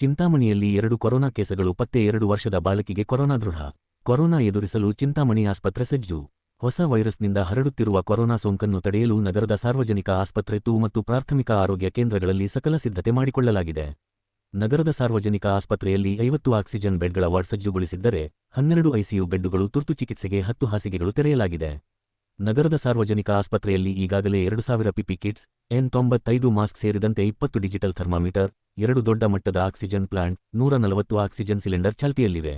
ಚಿಂತಾಮಣಿಯಲ್ಲಿ ಎರಡು ಕೊರೋನಾ ಕೇಸಗಳು ಪತ್ತೆ ಎರಡು ವರ್ಷದ ಬಾಲಕಿಗೆ ಕೊರೋನಾ ದೃಢ. ಕೊರೋನಾ ಎದುರಿಸಲು ಚಿಂತಾಮಣಿ ಆಸ್ಪತ್ರೆ ಸಜ್ಜು. ಹೊಸ ವೈರಸ್ನಿಂದ ಹರಡುತ್ತಿರುವ ಕೊರೋನಾ ಸೋಂಕನ್ನು ತಡೆಯಲು ನಗರದ ಸಾರ್ವಜನಿಕ ಆಸ್ಪತ್ರೆ ತೂ ಮತ್ತು ಪ್ರಾಥಮಿಕ ಆರೋಗ್ಯ ಕೇಂದ್ರಗಳಲ್ಲಿ ಸಕಲ ಸಿದ್ಧತೆ ಮಾಡಿಕೊಳ್ಳಲಾಗಿದೆ. ನಗರದ ಸಾರ್ವಜನಿಕ ಆಸ್ಪತ್ರೆಯಲ್ಲಿ ಐವತ್ತು ಆಕ್ಸಿಜನ್ ಬೆಡ್ಗಳ ವಾರ್ಡ್ ಸಜ್ಜುಗೊಳಿಸಿದ್ದರೆ ಹನ್ನೆರಡು ಐಸಿಯು ಬೆಡ್ಡುಗಳು ತುರ್ತು ಚಿಕಿತ್ಸೆಗೆ ಹತ್ತು ಹಾಸಿಗೆಗಳು ತೆರೆಯಲಾಗಿದೆ. ನಗರದ ಸಾರ್ವಜನಿಕ ಆಸ್ಪತ್ರೆಯಲ್ಲಿ ಈಗಾಗಲೇ ಎರಡು ಸಾವಿರ ಪಿಪಿ ಕಿಟ್ಸ್, ಎನ್ ತೊಂಬತ್ತೈದು ಮಾಸ್ಕ್ ಸೇರಿದಂತೆ ಇಪ್ಪತ್ತು ಡಿಜಿಟಲ್ ಥರ್ಮಾಮೀಟರ್ ಎರಡು ದೊಡ್ಡ ಮಟ್ಟದ ಆಕ್ಸಿಜನ್ ಪ್ಲಾಂಟ್, ನೂರ ನಲವತ್ತು ಆಕ್ಸಿಜನ್ ಸಿಲಿಂಡರ್ ಚಾಲ್ತಿಯಲ್ಲಿವೆ.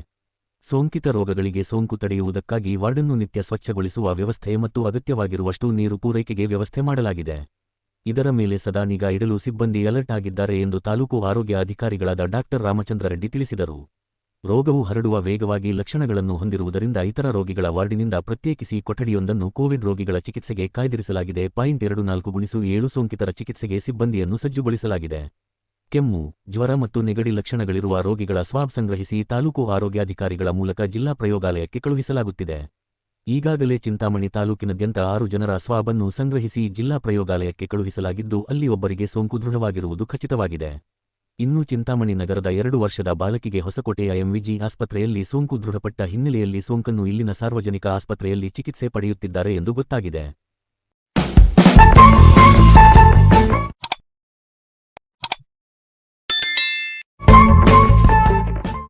ಸೋಂಕಿತ ರೋಗಗಳಿಗೆ ಸೋಂಕು ತಡೆಯುವುದಕ್ಕಾಗಿ ವಾರ್ಡನ್ನು ನಿತ್ಯ ಸ್ವಚ್ಛಗೊಳಿಸುವ ವ್ಯವಸ್ಥೆ ಮತ್ತು ಅಗತ್ಯವಾಗಿರುವಷ್ಟು ನೀರು ಪೂರೈಕೆಗೆ ವ್ಯವಸ್ಥೆ ಮಾಡಲಾಗಿದೆ. ಇದರ ಮೇಲೆ ಸದಾ ನಿಗಾ ಇಡಲು ಸಿಬ್ಬಂದಿ ಅಲರ್ಟ್ ಆಗಿದ್ದಾರೆ ಎಂದು ತಾಲೂಕು ಆರೋಗ್ಯ ಅಧಿಕಾರಿಗಳಾದ ಡಾಕ್ಟರ್ ರಾಮಚಂದ್ರ ರೆಡ್ಡಿ ತಿಳಿಸಿದರು. ರೋಗವು ಹರಡುವ ವೇಗವಾಗಿ ಲಕ್ಷಣಗಳನ್ನು ಹೊಂದಿರುವುದರಿಂದ ಇತರ ರೋಗಿಗಳ ವಾರ್ಡಿನಿಂದ ಪ್ರತ್ಯೇಕಿಸಿ ಕೊಠಡಿಯೊಂದನ್ನು ಕೋವಿಡ್ ರೋಗಿಗಳ ಚಿಕಿತ್ಸೆಗೆ ಕಾಯ್ದಿರಿಸಲಾಗಿದೆ. ಪಾಯಿಂಟ್ ಎರಡು ನಾಲ್ಕು ಗುಣಿಸು ಏಳು ಸೋಂಕಿತರ ಚಿಕಿತ್ಸೆಗೆ ಸಿಬ್ಬಂದಿಯನ್ನು ಸಜ್ಜುಗೊಳಿಸಲಾಗಿದೆ. ಕೆಮ್ಮು, ಜ್ವರ ಮತ್ತು ನೆಗಡಿ ಲಕ್ಷಣಗಳಿರುವ ರೋಗಿಗಳ ಸ್ವಾಬ್ ಸಂಗ್ರಹಿಸಿ ತಾಲೂಕು ಆರೋಗ್ಯಾಧಿಕಾರಿಗಳ ಮೂಲಕ ಜಿಲ್ಲಾ ಪ್ರಯೋಗಾಲಯಕ್ಕೆ ಕಳುಹಿಸಲಾಗುತ್ತಿದೆ. ಈಗಾಗಲೇ ಚಿಂತಾಮಣಿ ತಾಲೂಕಿನಾದ್ಯಂತ ಆರು ಜನರ ಸ್ವಾಬನ್ನು ಸಂಗ್ರಹಿಸಿ ಜಿಲ್ಲಾ ಪ್ರಯೋಗಾಲಯಕ್ಕೆ ಕಳುಹಿಸಲಾಗಿದ್ದು, ಅಲ್ಲಿ ಒಬ್ಬರಿಗೆ ಸೋಂಕು ದೃಢವಾಗಿರುವುದು ಖಚಿತವಾಗಿದೆ. ಇನ್ನು ಚಿಂತಾಮಣಿ ನಗರದ ಎರಡು ವರ್ಷದ ಬಾಲಕಿಗೆ ಹೊಸಕೋಟೆಯ ಎಂವಿಜಿ ಆಸ್ಪತ್ರೆಯಲ್ಲಿ ಸೋಂಕು ದೃಢಪಟ್ಟ ಹಿನ್ನೆಲೆಯಲ್ಲಿ ಸೋಂಕನ್ನು ಇಲ್ಲಿನ ಸಾರ್ವಜನಿಕ ಆಸ್ಪತ್ರೆಯಲ್ಲಿ ಚಿಕಿತ್ಸೆ ಪಡೆಯುತ್ತಿದ್ದಾರೆ ಎಂದು ಗೊತ್ತಾಗಿದೆ.